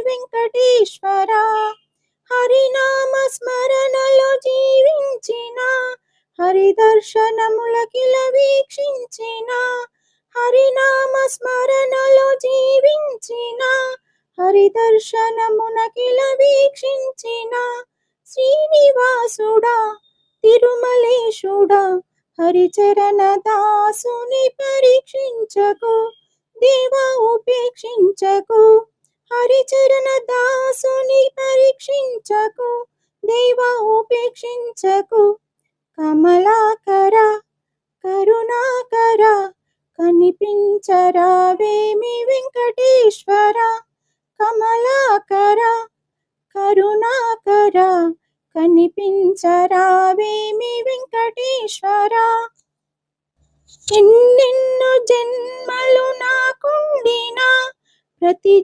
వెంకటేశ్వర. హరినామ స్మరణలో జీవించిన హరి దర్శనములకిల వీక్షించిన హరినామ స్మరణలో జీవించిన హరి దర్శనమునకిల వీక్షించిన శ్రీనివాసుడా తిరుమలేశుడా హరిచరణ దాసుని పరీక్షించకు దేవా ఉపేక్షించకు. హరిచరణ దాసుని పరీక్షించకు దేవా ఉపేక్షించకు. కమలాకర కరుణాకర కనిపించరావేమి వెంకటేశ్వర? కమలాకర కరుణాకర కనిపించరావేమి వెంకటేశ్వర? ఎన్నెన్నో జన్మలు నాకుండినా ప్రతి